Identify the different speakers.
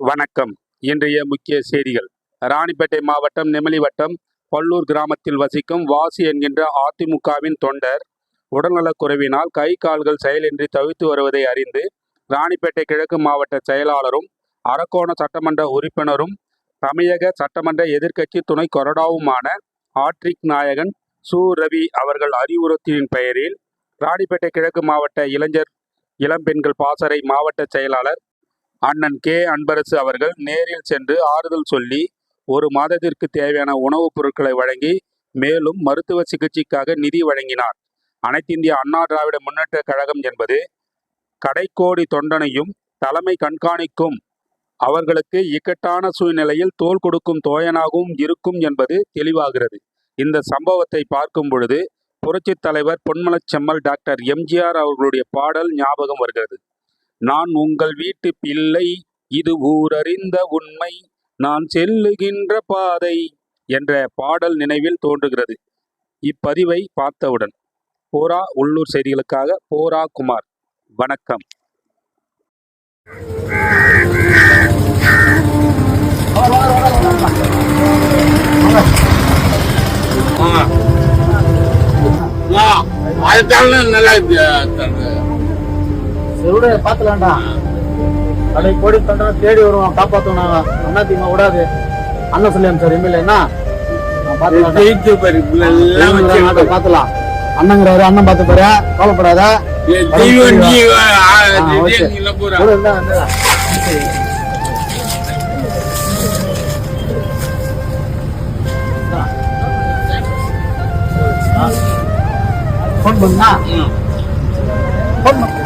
Speaker 1: வணக்கம். இன்றைய முக்கிய செய்திகள். ராணிப்பேட்டை மாவட்டம் நெமலி வட்டம் பல்லூர் கிராமத்தில் வசிக்கும் வாசி என்கின்ற அதிமுகவின் தொண்டர் உடல்நலக்குறைவினால் கை கால்கள் செயலின்றி தவித்து வருவதை அறிந்து ராணிப்பேட்டை கிழக்கு மாவட்ட செயலாளரும் அரக்கோண சட்டமன்ற உறுப்பினரும் தமிழக சட்டமன்ற எதிர்க்கட்சி துணை கொறடாவுமான ஆட்ரிக் நாயகன் சு. ரவி அவர்கள் அறிவுறுத்தியின் பெயரில் ராணிப்பேட்டை கிழக்கு மாவட்ட இளைஞர் இளம்பெண்கள் பாசறை மாவட்ட செயலாளர் அண்ணன் கே. அன்பரசு அவர்கள் நேரில் சென்று ஆறுதல் சொல்லி ஒரு மாதத்திற்கு தேவையான உணவுப் பொருட்களை வழங்கி மேலும் மருத்துவ சிகிச்சைக்காக நிதி வழங்கினார். அனைத்திந்திய அண்ணா திராவிட முன்னேற்ற கழகம் என்பது கடைக்கோடி தொண்டனையும் தலைமை கண்காணிக்கும் அவர்களுக்கு இக்கட்டான சூழ்நிலையில் தோள் கொடுக்கும் தோயனாகவும் இருக்கும் என்பது தெளிவாகிறது. இந்த சம்பவத்தை பார்க்கும் பொழுது புரட்சித் தலைவர் பொன்மலச்செம்மல் டாக்டர் எம்ஜிஆர் அவர்களுடைய பாடல் ஞாபகம் வருகிறது. நான் உங்கள் வீட்டு பிள்ளை இது ஊரறிந்த உண்மை நான் செல்லுகின்ற பாதை என்ற பாடல் நினைவில் தோன்றுகிறது இப்பதிவை பார்த்தவுடன் போரா உள்ளூர் செய்திகளுக்காக போரா குமார் வணக்கம்
Speaker 2: நல்லா
Speaker 3: செவிட பாத்துலாம்டா கடை கோடி தொண்டனை தேடி வருவான் காப்பாத்துவோம் நாங்க அண்ணா திமுக விடாது அண்ணன் சொல்லியாம் சார் எம்எல்ஏ என்ன? நான் பாத்துலாம்டா.
Speaker 2: ஜெயிச்சு பாரு எல்லாம்
Speaker 3: நாட்டை
Speaker 2: வச்சு
Speaker 3: பாத்துலாம் அண்ணங்கிறாரு அண்ணன் பாத்து பாரு கவலைப்படாத
Speaker 2: தீவண்டி
Speaker 3: ஆ, ஓகே.
Speaker 2: பூரா
Speaker 3: கூட இருந்தா வந்து ஃபோன் பண்ணா ஃபோன் பண்ண.